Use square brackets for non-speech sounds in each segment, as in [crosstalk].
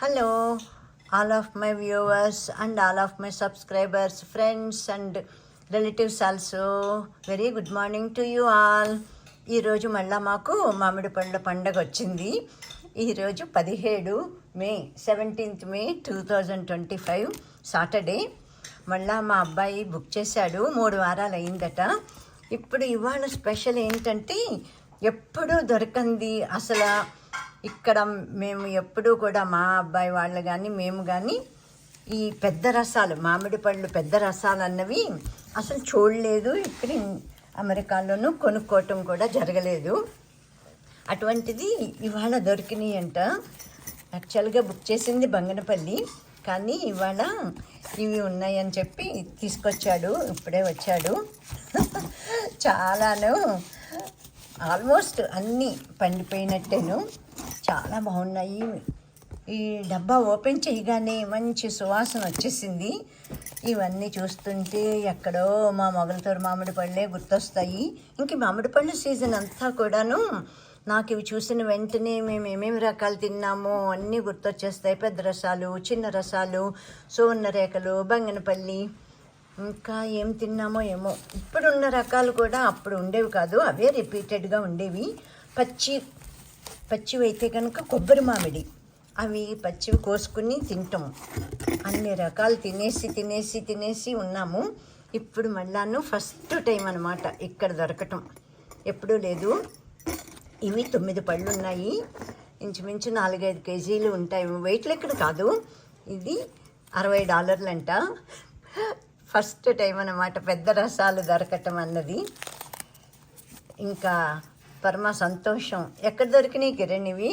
Hello all of my viewers and all of my subscribers friends and relatives also very good morning to you all ఈరోజు మళ్ళీ మాకు మామిడి పళ్ళ పండగ వచ్చింది. ఈరోజు పదిహేడు May seventeenth May two thousand twenty five Saturday మళ్ళా మా అబ్బాయి బుక్ చేశాడు మూడు వారాలు అయిందట. ఇప్పుడు ఇవాళ స్పెషల్ ఏంటంటే ఎప్పుడూ దొరకంది అసలు ఇక్కడ మేము ఎప్పుడూ కూడా మా అబ్బాయి వాళ్ళు కానీ మేము కానీ ఈ పెద్ద రసాలు మామిడి పళ్ళు పెద్ద రసాలు అన్నవి అసలు చూడలేదు. ఇక్కడ అమెరికాలోనూ కొనుక్కోవటం కూడా జరగలేదు. అటువంటిది ఇవాళ దొరికినాయి అంట యాక్చువల్గా బుక్ చేసింది బంగనపల్లి కానీ ఇవాళ ఇవి ఉన్నాయని చెప్పి తీసుకొచ్చాడు. ఇప్పుడే వచ్చాడు. [laughs] చాలాను ఆల్మోస్ట్ అన్నీ పండిపోయినట్టేను. చాలా బాగున్నాయి. ఈ డబ్బా ఓపెన్ చేయగానే మంచి సువాసన వచ్చేసింది. ఇవన్నీ చూస్తుంటే ఎక్కడో మా మొగలతోరు మామిడి పళ్ళే గుర్తొస్తాయి. ఇంక మామిడి పళ్ళు సీజన్ అంతా కూడాను నాకు ఇవి చూసిన వెంటనే మేము ఏమేమి రకాలు తిన్నామో అన్నీ గుర్తొచ్చేస్తాయి. పెద్ద రసాలు చిన్న రసాలు సువర్ణరేఖలు రేఖలు బంగనపల్లి. ఇంకా ఏం తిన్నామో ఏమో. ఇప్పుడున్న రకాలు కూడా అప్పుడు ఉండేవి కాదు అవే రిపీటెడ్గా ఉండేవి. పచ్చి పచ్చివి అయితే కనుక కొబ్బరి మామిడి. అవి పచ్చివి కోసుకుని తింటాం. అన్ని రకాలు తినేసి తినేసి తినేసి ఉన్నాము. ఇప్పుడు మళ్ళాను ఫస్ట్ టైం అనమాట ఇక్కడ దొరకటం. ఎప్పుడూ లేదు. ఇవి తొమ్మిది పళ్ళు ఉన్నాయి. ఇంచుమించు నాలుగైదు కేజీలు ఉంటాయి. వెయిట్ లెక్కడు కాదు. ఇది అరవై డాలర్లంట. ఫస్ట్ టైం అన్నమాట పెద్ద రసాలు దొరకటం అన్నది. ఇంకా పరమ సంతోషం. ఎక్కడ దొరికినాయి కిరణ్ ఇవి?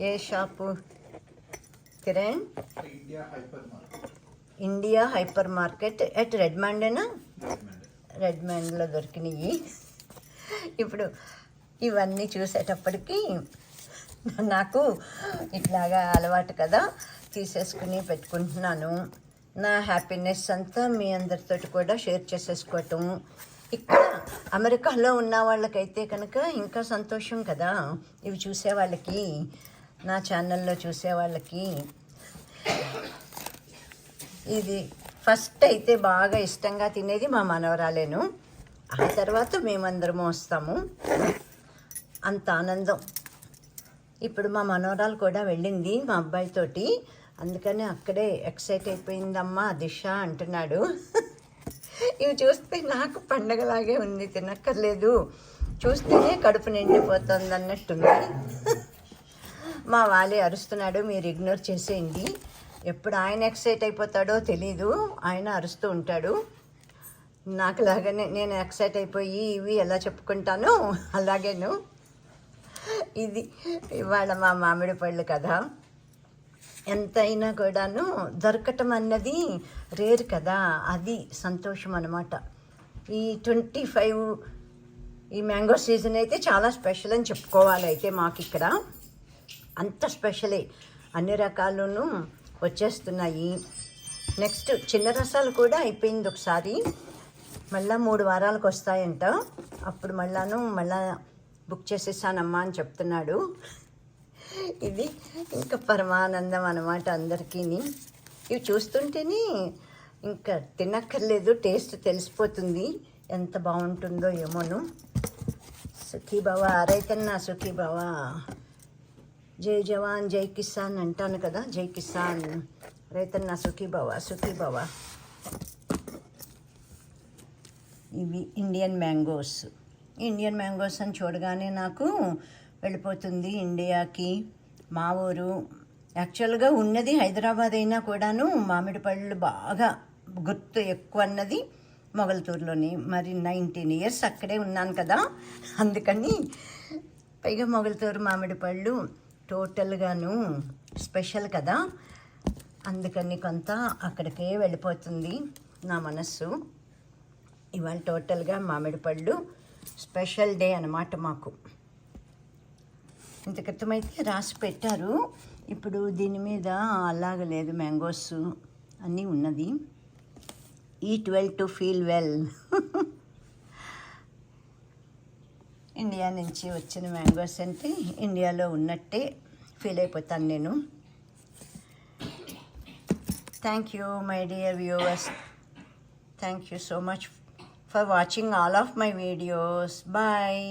ఏ shop? Kiran? India hyper market. At రెడ్మాండేనా రెడ్మాండ్లో దొరికినాయి. ఇప్పుడు ఇవన్నీ చూసేటప్పటికి నాకు ఇట్లాగా అలవాటు కదా తీసేసుకుని పెట్టుకుంటున్నాను. నా హ్యాపీనెస్ అంతా మీ అందరితోటి కూడా షేర్ చేసేసుకోవటం. ఇక్కడ అమెరికాలో ఉన్న వాళ్ళకైతే కనుక ఇంకా సంతోషం కదా. ఇవి చూసే వాళ్ళకి నా ఛానల్లో చూసే వాళ్ళకి. ఇది ఫస్ట్ అయితే బాగా ఇష్టంగా తినేది మా మనవరాలేను. ఆ తర్వాత మేమందరము వస్తాము. అంత ఆనందం. ఇప్పుడు మా మనవరాలు కూడా వెళ్ళింది మా అబ్బాయితోటి. అందుకని అక్కడే ఎక్సైట్ అయిపోయిందమ్మా దిశ అంటున్నాడు. ఇవి చూస్తే నాకు పండగలాగే ఉంది తినక్కర్లేదు. చూస్తేనే కడుపు నిండిపోతుంది అన్నట్టుంది మా వాలి అరుస్తున్నాడు మీరు ఇగ్నోర్ చేసేయండి. ఎప్పుడు ఆయన ఎక్సైట్ అయిపోతాడో తెలీదు ఆయన అరుస్తూ ఉంటాడు. నాకు లాగానే నేను ఎక్సైట్ అయిపోయి ఇవి ఎలా చెప్పుకుంటానో అలాగేను. ఇది ఇవాళ మా మామిడి పళ్ళు కదా ఎంతైనా కూడాను దొరకటం అన్నది రేర్ కదా. అది సంతోషం అన్నమాట. ఈ ట్వంటీ ఫైవ్ ఈ మ్యాంగో సీజన్ అయితే చాలా స్పెషల్ అని చెప్పుకోవాలి అయితే మాకు ఇక్కడ అంత స్పెషలే. అన్ని రకాలునూ వచ్చేస్తున్నాయి. నెక్స్ట్ చిన్న రసాలు కూడా అయిపోయింది ఒకసారి. మళ్ళా మూడు వారాలకు వస్తాయంట. అప్పుడు మళ్ళాను మళ్ళా బుక్ చేసేసానమ్మా అని చెప్తున్నాడు. ఇది ఇంకా పరమానందం అన్నమాట అందరికీ ఇవి చూస్తుంటేనే ఇంకా తినక్కర్లేదు టేస్ట్ తెలిసిపోతుంది ఎంత బాగుంటుందో ఏమోను. సుఖీ బావ రైతన్న జై జవాన్ జై కిసాన్ అంటాను కదా జై కిసాన్. రైతన్న సుఖీ బావ ఇవి ఇండియన్ మ్యాంగోస్. ఇండియన్ మ్యాంగోస్ అని చూడగానే నాకు వెళ్ళిపోతుంది ఇండియాకి. మా ఊరు యాక్చువల్గా ఉన్నది హైదరాబాద్ అయినా కూడాను మామిడి పళ్ళు బాగా గుర్తు ఎక్కువ అన్నది మొగల్తూరులోని. మరి నైన్టీన్ ఇయర్స్ అక్కడే ఉన్నాను కదా. అందుకని పైగా మొగల్తూరు మామిడి పళ్ళు టోటల్గాను స్పెషల్ కదా. అందుకని కొంత అక్కడికే వెళ్ళిపోతుంది నా మనస్సు. ఇవాళ టోటల్గా మామిడి పళ్ళు స్పెషల్ డే అన్నమాట మాకు. ఇంత క్రితం అయితే రాసి పెట్టారు. ఇప్పుడు దీని మీద అలాగ లేదు మ్యాంగోస్ అన్నీ ఉన్నది. Eat well to feel well. India నుంచి వచ్చిన మ్యాంగోస్ అంటే ఇండియాలో ఉన్నట్టే ఫీల్ అయిపోతాను నేను. Thank you my dear viewers thank you so much for watching all of my videos bye